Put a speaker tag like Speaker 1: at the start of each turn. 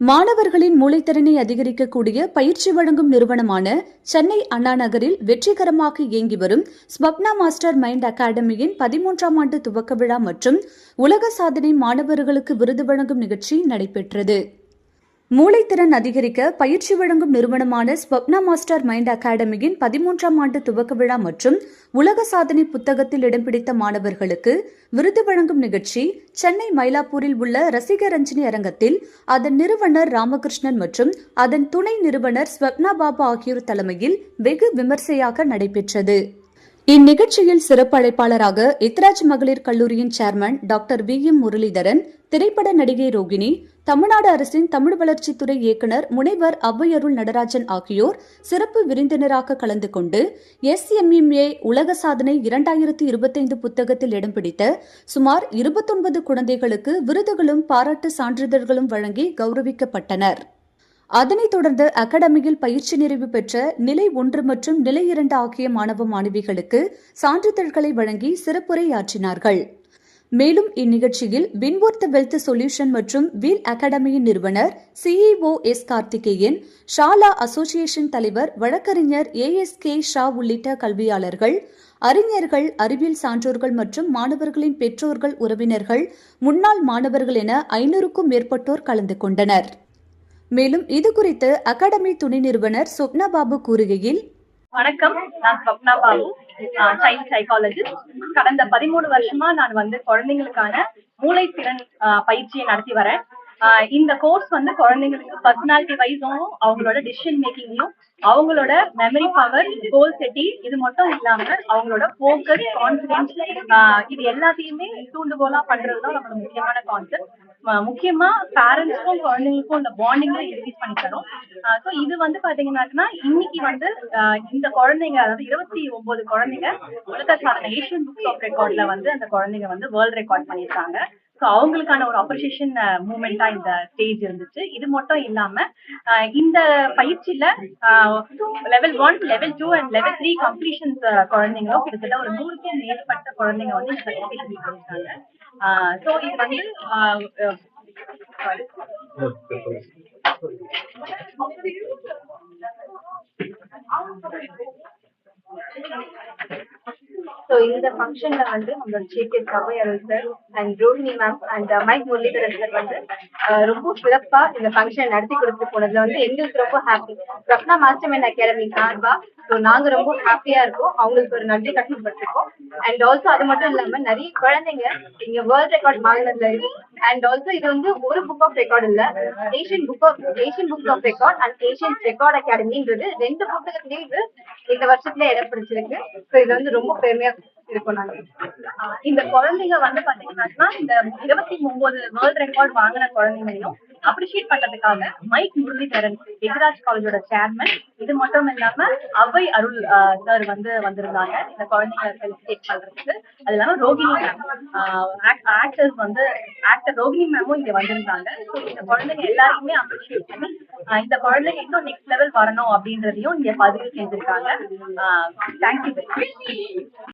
Speaker 1: மாணவர்களின் மூளைத்திறனை அதிகரிக்கக்கூடிய பயிற்சி வழங்கும் நிறுவனமான சென்னை அண்ணா நகரில் வெற்றிகரமாக இயங்கி வரும் ஸ்வப்னா மாஸ்டர் மைண்ட் அகாடமியின் பதிமூன்றாம் ஆண்டு துவக்க விழா மற்றும் உலக சாதனை மாணவர்களுக்கு விருது வழங்கும் நிகழ்ச்சி நடைபெற்றது. மூளைத்திறன் அதிகரிக்க பயிற்சி வழங்கும் நிறுவனமான ஸ்வப்னா மாஸ்டர் மைண்ட் அகாடமியின் பதிமூன்றாம் ஆண்டு துவக்க விழா மற்றும் உலக சாதனை புத்தகத்தில் இடம் பிடித்த மாணவர்களுக்கு விருது வழங்கும் நிகழ்ச்சி சென்னை மயிலாப்பூரில் உள்ள ரசிக ரஞ்சினி அரங்கத்தில் அதன் நிறுவனர் ராமகிருஷ்ணன் மற்றும் அதன் துணை நிறுவனர் ஸ்வப்னா பாபா ஆகியோர் தலைமையில் வெகு விமர்சையாக நடைபெற்றது. இந்நிகழ்ச்சியில் சிறப்பு அழைப்பாளராக இத்ராஜ் மகளிர் கல்லூரியின் chairman doctor V M Muralidharan திரைப்பட நடிகை ரோகிணி தமிழ்நாடு அரசின் தமிழ் வளர்ச்சித்துறை இயக்குனர் முனைவர் ஔவையருள் நடராஜன் ஆகியோர் சிறப்பு விருந்தினராக கலந்து கொண்டு எஸ்எம்எம்ஏ உலக சாதனை இரண்டாயிரத்தி இருபத்தைந்து புத்தகத்தில் இடம் பிடித்த சுமார் இருபத்தொன்பது குழந்தைகளுக்கு விருதுகளும் பாராட்டு சான்றிதழ்களும் வழங்கி கௌரவிக்கப்பட்டனர். அதனைத் தொடர்ந்து அகாடமியில் பயிற்சி நிறைவு பெற்ற நிலை ஒன்று மற்றும் நிலை இரண்டு ஆகிய மாணவ மாணவிகளுக்கு சான்றிதழ்களை வழங்கி சிறப்புரையாற்றினார்கள். மேலும் இந்நிகழ்ச்சியில் வின்வொர்த் வெல்த் சொல்யூஷன் மற்றும் வீல் அகாடமியின் நிறுவனர் CEO S Karthikeyan Shala association தலைவர் வழக்கறிஞர் ஏஎஸ்கே ஷா உள்ளிட்ட கல்வியாளர்கள் அறிஞர்கள் அறிவியல் சான்றோர்கள் மற்றும் மாணவர்களின் பெற்றோர்கள் உறவினர்கள் முன்னாள் மாணவர்கள் என ஐநூறுக்கும் மேற்பட்டோர் கலந்து கொண்டனர். மேலும் இது குறித்து அகாடமி துணை நிறுவனர் சொப்னா பாபு கூறுகையில்
Speaker 2: வணக்கம். நான் சொப்னா பாபு சைல்ட் சைக்காலஜிஸ்ட் கடந்த பதிமூணு வருஷமா நான் வந்து குழந்தைங்களுக்கான மூளை ஆஹ், பயிற்சியை நடத்தி வரேன். இந்த கோர்ஸ் வந்து குழந்தைங்களுக்கு பர்சனாலிட்டி வைஸும் அவங்களோட டிசிஷன் மேக்கிங்லயும் அவங்களோட மெமரி பவர் கோல் செட்டி இது மட்டும் இல்லாம அவங்களோட ஃபோக்கஸ் கான்பிடன்ஸ் இது எல்லாத்தையுமே தூண்டுகோலா பண்றதுதான் நம்மளோட முக்கியமான கான்செப்ட் முக்கியமா பேரண்ட்ஸ்க்கும் குழந்தைங்களுக்கும் இந்த பாண்டிங்ல இன்க்ரீஸ் பண்ணி தரும் ஸோ இது வந்து பாத்தீங்கன்னாக்கா இன்னைக்கு வந்து ஆஹ் இந்த குழந்தைங்க அதாவது இருபத்தி ஒன்பது குழந்தைங்க உலக சாதனை ஏஷியன் புக்ஸ் ஆஃப் ரெக்கார்ட்ல வந்து அந்த குழந்தைங்க வந்து வேர்ல்ட் ரெக்கார்ட் பண்ணியிருக்காங்க. ஸோ அவங்களுக்கான ஒரு அப்ரிசியேஷன் மூமெண்டா இந்த ஸ்டேஜ் இருந்துச்சு. இது மட்டும் இல்லாம இந்த பயிற்சியில level one level two and level three completions குழந்தைங்களும் கிட்டத்தட்ட ஒரு நூறுக்கும் மேற்பட்ட குழந்தைங்க வந்து இந்த சர்டிஃபிகேட் ஸோ இது வந்து ஸோ இந்த ஃபங்க்ஷன்ல வந்து நம்மளோட chief guest sir and Rohini ma'am and mic Muralidharan sir வந்து uh, ரொம்ப சிறப்பா இந்த ஃபங்க்ஷன் நடத்தி கொடுத்து போனதுல வந்து எங்களுக்கு ரொம்ப happy Ratna master mind academy சார்பா ஸோ நாங்க ரொம்ப ஹாப்பியா இருக்கோம். அவங்களுக்கு ஒரு நன்றி கட்டணப்பட்டிருக்கோம் அண்ட் ஆல்சோ அது மட்டும் இல்லாம நிறைய குழந்தைங்க இங்க வேர்ல்ட் ரெக்கார்ட் வாங்கினதுல இருக்கு அண்ட் ஆல்சோ இது வந்து ஒரு புக் ஆஃப் ரெக்கார்ட் இல்ல Asian book of Asian book of record and Asian record அகாடமின்றது ரெண்டு புத்தகத்திலேயே இது இந்த வருஷத்துல இடம் பிடிச்சிருக்கு. ஸோ இது வந்து ரொம்ப பெருமையா இருக்கும் நாங்க. இந்த குழந்தைங்க வந்து பாத்தீங்கன்னா இந்த இருபத்தி ஒன்பது வேர்ல்ட் ரெக்கார்ட் வாங்கின குழந்தைங்களையும் அப்ரிஷியேட் பண்றதுக்காக மைக் முரளிதரன் எதிராஜ் காலேஜோட சேர்மன் இது மட்டும் இல்லாம அவை அருள் சார் வந்து வந்திருந்தாங்க. இந்த குழந்தைங்க ஃபெலிசிட்டேட் பண்றதுக்கு. அது இல்லாம ரோகிணி மேம் ஆக்டர்ஸ் வந்து ஆக்டர் ரோகிணி மேமும் இங்க வந்திருந்தாங்க. ஸோ இந்த குழந்தைங்க எல்லாருக்குமே அப்ரிஷியேட் பண்ணி இந்த குழந்தைங்க இன்னும் நெக்ஸ்ட் லெவல் வரணும் அப்படின்றதையும் இங்க பதிவு செஞ்சிருக்காங்க. தேங்க்யூ